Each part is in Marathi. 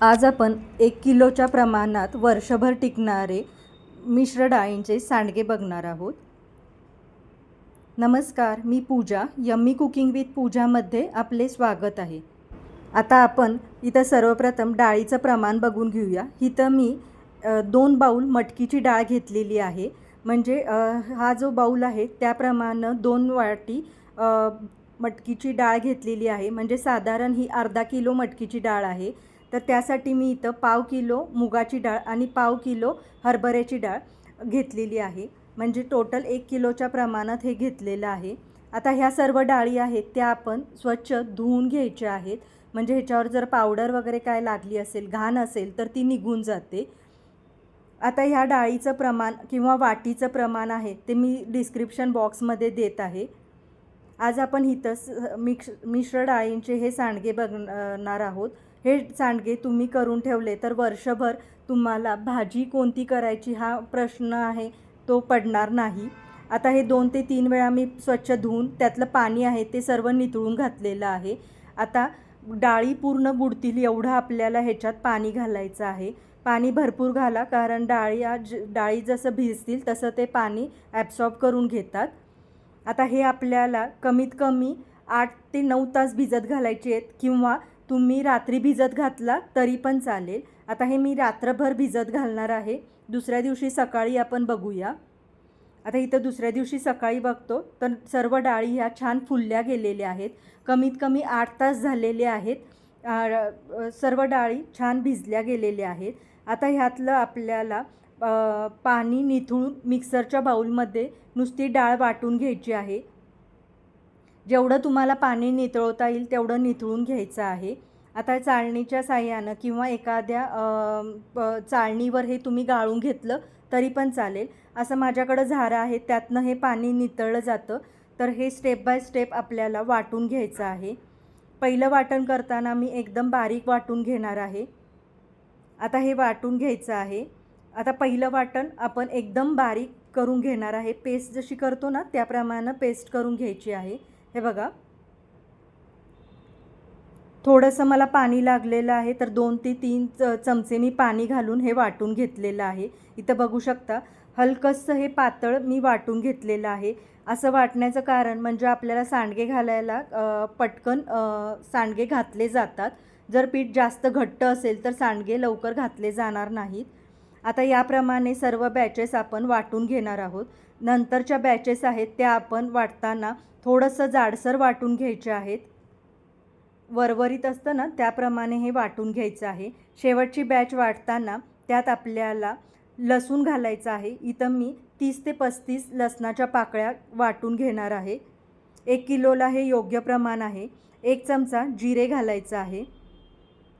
आज आपण एक किलोच्या प्रमाणात वर्षभर टिकणारे मिश्र डाळींचे सांडगे बघणार आहोत. नमस्कार मी पूजा यम्मी कुकिंग विथ पूजामध्ये आपले स्वागत आहे. आता आपण इथं सर्वप्रथम डाळीचं प्रमाण बघून घेऊया. इथं मी दोन बाऊल मटकीची डाळ घेतलेली आहे. म्हणजे हा जो बाऊल आहे त्याप्रमाणे दोन वाटी मटकीची डाळ घेतलेली आहे. म्हणजे साधारण ही अर्धा किलो मटकीची डाळ आहे. तर त्यासाठी मी इथं पाव किलो मुगाची डाळ आणि पाव किलो हरभऱ्याची डाळ घेतलेली आहे. म्हणजे टोटल एक किलोच्या प्रमाणात हे घेतलेलं आहे. आता ह्या सर्व डाळी आहेत त्या आपण स्वच्छ धुवून घ्यायच्या आहेत. म्हणजे ह्याच्यावर जर पावडर वगैरे काय लागली असेल घाण असेल तर ती निघून जाते. आता ह्या डाळीचं प्रमाण किंवा वाटीचं प्रमाण आहे ते मी डिस्क्रिप्शन बॉक्समध्ये देत आहे. आज आपण इथं स- मिक्स मिश्र डाळींचे हे सांडगे बघणार आहोत. हे सांडगे तुम्ही करून ठेवले तर वर्षभर तुम्हाला भाजी कोणती करायची हा प्रश्न आहे तो पडणार नाही. आता हे दोन ते तीन वेळा मी स्वच्छ धुवून त्यातलं पाणी आहे ते सर्व नितळून घातलेलं आहे. आता डाळी पूर्ण बुडतील एवढं आपल्याला ह्याच्यात पाणी घालायचं आहे. पाणी भरपूर घाला कारण डाळी आज डाळी जसं भिजतील तसं ते पाणी ॲब्सॉर्ब करून घेतात. आता हे आपल्याला कमीत कमी आठ ते नऊ तास भिजत घालायचे आहेत किंवा तुम्ही रात्री भिजत घातला तरी पण चालेल. आता हे मी रात्रभर भिजत घालणार आहे. दुसऱ्या दिवशी सकाळी आपण बघूया. आता इथं दुसऱ्या दिवशी सकाळी बघतो तर सर्व डाळी ह्या छान फुलल्या गेलेल्या आहेत. कमीत कमी आठ तास झालेले आहेत. सर्व डाळी छान भिजल्या गेलेल्या आहेत. आता ह्यातलं आपल्याला पाणी निथळून मिक्सरच्या बाऊलमध्ये नुसती डाळ वाटून घ्यायची आहे. जेवढं तुम्हाला पाणी नितळवता येईल तेवढं नितळून घ्यायचं आहे. आता चाळणीच्या साह्यानं किंवा एखाद्या प- चाळणीवर हे तुम्ही गाळून घेतलं तरी पण चालेल. असं माझ्याकडं झारं आहे त्यातनं हे पाणी नितळलं जातं. तर हे स्टेप बाय स्टेप आपल्याला वाटून घ्यायचं आहे. पहिलं वाटण करताना मी एकदम बारीक वाटून घेणार आहे. आता हे वाटून घ्यायचं आहे. आता पहिलं वाटण आपण एकदम बारीक करून घेणार आहे. पेस्ट जशी करतो ना त्याप्रमाणे पेस्ट करून घ्यायची आहे. हे बघा. थोडंसं मला पाणी लागलेलं आहे तर दोन ते तीन च चमचे मी पाणी घालून हे वाटून घेतलेलं आहे. इथं बघू शकता हलकंसं हे पातळ मी वाटून घेतलेलं आहे. असं वाटण्याचं कारण म्हणजे आपल्याला सांडगे घालायला पटकन सांडगे घातले जातात. जर पीठ जास्त घट्ट असेल तर सांडगे लवकर घातले जाणार नाहीत. आता याप्रमाणे सर्व बॅचेस आपण वाटून घेणार आहोत. नंतरच्या बॅचेस आहेत त्या आपण वाटताना थोडंसं जाडसर वाटून घ्यायचे आहेत. वरवरीत असतं ना त्याप्रमाणे हे वाटून घ्यायचं आहे. शेवटची बॅच वाटताना त्यात आपल्याला लसूण घालायचं आहे. इथं मी तीस ते पस्तीस लसणाच्या पाकळ्या वाटून घेणार आहे. एक किलोला हे योग्य प्रमाण आहे. एक चमचा जिरे घालायचं आहे.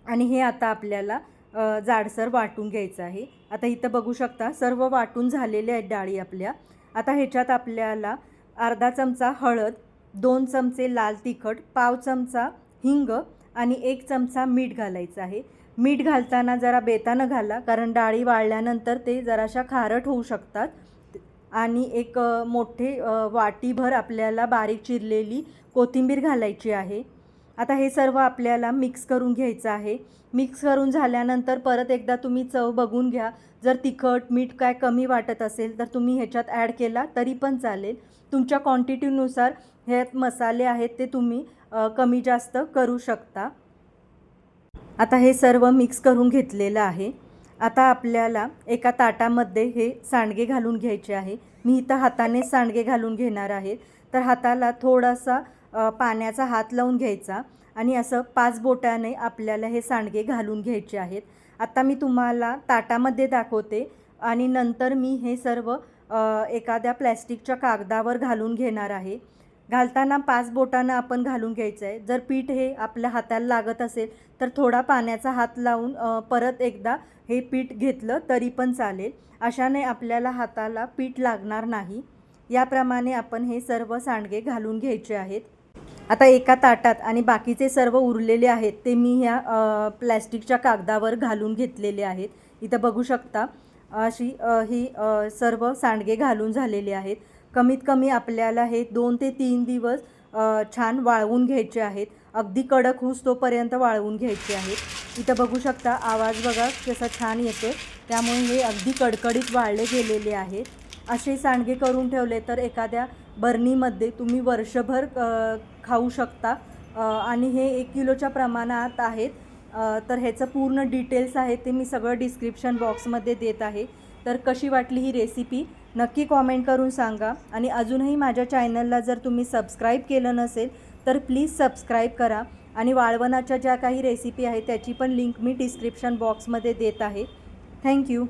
आणि हे आता आपल्याला जाडसर वाटून घ्यायचं आहे. आता इथं बघू शकता सर्व वाटून झालेले आहेत डाळी आपल्या. आता ह्याच्यात आपल्याला अर्धा चमचा हळद दोन चमचे लाल तिखट पाव चमचा हिंग आणि एक चमचा मीठ घालायचं आहे. मीठ घालताना जरा बेतानं घाला कारण डाळी वाळल्यानंतर ते जराशा खारट होऊ शकतात. आणि एक मोठे वाटीभर आपल्याला बारीक चिरलेली कोथिंबीर घालायची आहे. आता हे सर्व आपल्याला मिक्स करून घ्यायचं आहे. मिक्स करून झाल्यानंतर परत एकदा तुम्ही चव बघून घ्या. जर तिखट मीठ काय कमी वाटत असेल तर तुम्ही ह्याच्यात ॲड केला तरी पण चालेल. तुमच्या क्वांटिटीनुसार ह्यात मसाले आहेत ते तुम्ही कमी जास्त करू शकता. आता हे सर्व मिक्स करून घेतलेलं आहे. आता आपल्याला एका ताटामध्ये हे सांडगे घालून घ्यायचे आहे. मी इथं हाताने सांडगे घालून घेणार आहे. तर हाताला थोडासा पाण्याचा हात लावून घ्यायचा आणि असं पाच बोटाने आपल्याला हे सांडगे घालून घ्यायचे आहेत. आता मी तुम्हाला ताटामध्ये दाखवते आणि नंतर मी हे सर्व एखाद्या प्लॅस्टिकच्या कागदावर घालून घेणार आहे. घालताना पाच बोटानं आपण घालून घ्यायचं आहे. जर पीठ हे आपल्या हाताला लागत असेल तर थोडा पाण्याचा हात लावून परत एकदा हे पीठ घेतलं तरी पण चालेल. अशाने आपल्याला हाताला पीठ लागणार नाही. याप्रमाणे आपण हे सर्व सांडगे घालून घ्यायचे आहेत. आता एका ताटात आणि बाकीचे सर्व उरलेले आहेत ते मी ह्या प्लॅस्टिकच्या कागदावर घालून घेतलेले आहेत. इथं बघू शकता अशी ही सर्व सांडगे घालून झालेले आहेत. कमीत कमी आपल्याला हे दोन ते तीन दिवस छान वाळवून घ्यायचे आहेत. अगदी कडक होऊस तोपर्यंत वाळवून घ्यायचे आहेत. इथं बघू शकता आवाज बघा कसा छान येतो त्यामुळे हे अगदी कडकडीत वाळले गेलेले आहेत. असे सांडगे करून ठेवले तर एखाद्या बरणीमध्ये तुम्ही वर्षभर खाऊ शकता. आणि हे एक किलोच्या प्रमाणात आहेत. तर ह्याचं पूर्ण डिटेल्स आहे ते मी सगळं डिस्क्रिप्शन बॉक्समध्ये देत आहे. तर कशी वाटली ही रेसिपी? नक्की कॉमेंट करून सांगा. आणि अजूनही माझ्या चॅनलला जर तुम्ही सबस्क्राईब केलं नसेल तर प्लीज सबस्क्राईब करा. आणि वाळवणाच्या ज्या काही रेसिपी आहेत त्याची पण लिंक मी डिस्क्रिप्शन बॉक्समध्ये देत आहे. थँक्यू.